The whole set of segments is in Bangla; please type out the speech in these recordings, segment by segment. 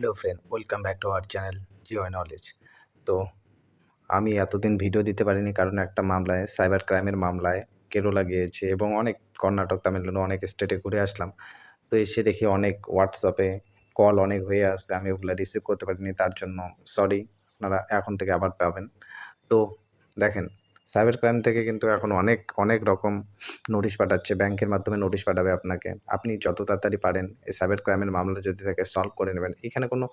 Hello friend welcome back to our channel Geo knowledge তো আমি এতদিন ভিডিও দিতে পারিনি কারণ একটা মামলায় সাইবার ক্রাইমের মামলায় কেরোলা গিয়েছে এবং অনেক কর্ণাটক, তামিলনাড়ু, অনেক স্টেটে ঘুরে আসলাম। তো এসে দেখি অনেক হোয়াটসঅ্যাপে কল অনেক হয়ে আসছে, আমি ওগুলো রিসিভ করতে পারিনি, তার জন্য সরি আপনারা এখন থেকে আবার পাবেন। তো দেখেন সাইবার ক্রাইম থেকে কিন্তু এখন অনেক অনেক রকম নোটিশ পাঠাচ্ছে, ব্যাংকের মাধ্যমে নোটিশ পাঠাবে আপনাকে। আপনি যত তাড়াতাড়ি পারেন, এই সাইবার ক্রাইমের মামলা যদি থাকে সলভ করে নেবেন। এখানে কোনো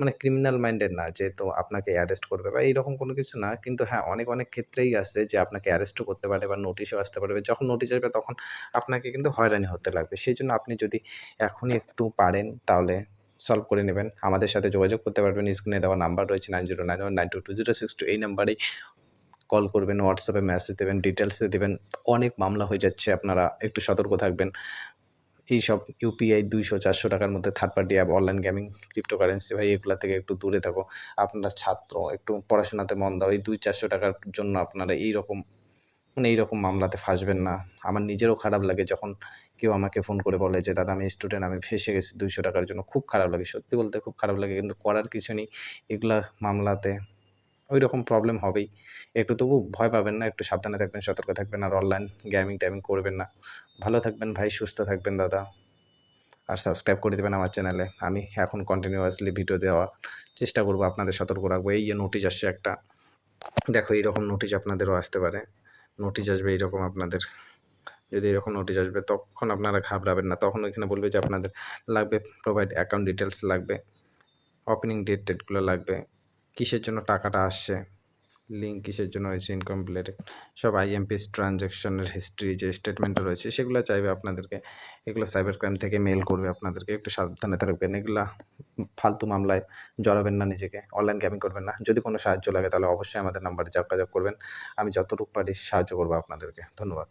মানে ক্রিমিনাল মাইন্ডেড না যে তো আপনাকে অ্যারেস্ট করবে বা এইরকম কোনো কিছু না। কিন্তু হ্যাঁ অনেক অনেক ক্ষেত্রেই আসছে যে আপনাকে অ্যারেস্টও করতে পারে বা নোটিশও আসতে পারবে। যখন নোটিশ আসবে তখন আপনাকে কিন্তু হয়রানি হতে লাগবে। সেই জন্য আপনি যদি এখনই একটু পারেন, তাহলে সলভ করে নেবেন। আমাদের সাথে যোগাযোগ করতে পারবেন। স্ক্রিনে দেওয়া নাম্বার রয়েছে nine zero nine one nine two two zero six two এই নাম্বারেই কল করবেন হোয়াটসঅ্যাপে মেসেজ দেবেন ডিটেলসে দেবেন। অনেক মামলা হয়ে যাচ্ছে, আপনারা একটু সতর্ক থাকবেন। এইসব ইউপিআই দুইশো, চারশো টাকার মধ্যে third party app online gaming cryptocurrency ভাই, এগুলো থেকে একটু দূরে থাকো। আপনারা ছাত্র, একটু পড়াশোনাতে মন দাও, এই দুই, চারশো টাকার জন্য আপনারা এইরকম মানে এইরকম মামলাতে ফাঁসবেন না। আমার নিজেরও খারাপ লাগে যখন কেউ আমাকে ফোন করে বলে যে, দাদা, আমি স্টুডেন্ট আমি ফেসে গেছি দুইশো টাকার জন্য। খুব খারাপ লাগে, সত্যি বলতে খুব খারাপ লাগে। কিন্তু করার কিছু নেই, এগুলা মামলাতে ওই রকম প্রবলেম হবেই। একটু তবু ভয় পাবেন না, একটু সাবধানে থাকবেন, সতর্ক থাকবেন আর অনলাইন গেমিং ট্যামিং করবেন না। ভালো থাকবেন ভাই, সুস্থ থাকবেন দাদা। আর সাবস্ক্রাইব করে দেবেন আমার চ্যানেলে আমি এখন কন্টিনিউয়াসলি ভিডিও দেওয়ার চেষ্টা করব, আপনাদের সতর্ক রাখব। এই যে নোটিশ আসছে একটা। দেখো, এইরকম নোটিশ আপনাদেরও আসতে পারে। নোটিশ আসবে এইরকম আপনাদের। যদি এরকম নোটিশ আসবে, তখন আপনারা ঘাবড়াবেন না। তখন ওইখানে বলবে যে আপনাদের লাগবে প্রোভাইড অ্যাকাউন্ট ডিটেলস লাগবে ওপেনিং ডেট ডেটগুলো লাগবে। কিসের জন্য টাকাটা আসছে? লিঙ্ক কিসের জন্য হয়েছে ইনকমপ্লিট সব আইএমপিস ট্রানজ্যাকশনের হিস্ট্রি যে স্টেটমেন্টটা রয়েছে, সেগুলো চাইবে আপনাদেরকে। এগুলো সাইবার ক্রাইম থেকে মেল করবে আপনাদেরকে। একটু সাবধানে থাকবেন। এগুলা ফালতু মামলায় জড়াবেন না নিজেকে। অনলাইন গেমিং করবেন না। যদি কোনো সাহায্য লাগে, তাহলে অবশ্যই আমাদের নাম্বারে যোগাযোগ করবেন। আমি যতটুকু পারি সাহায্য করব আপনাদেরকে। ধন্যবাদ।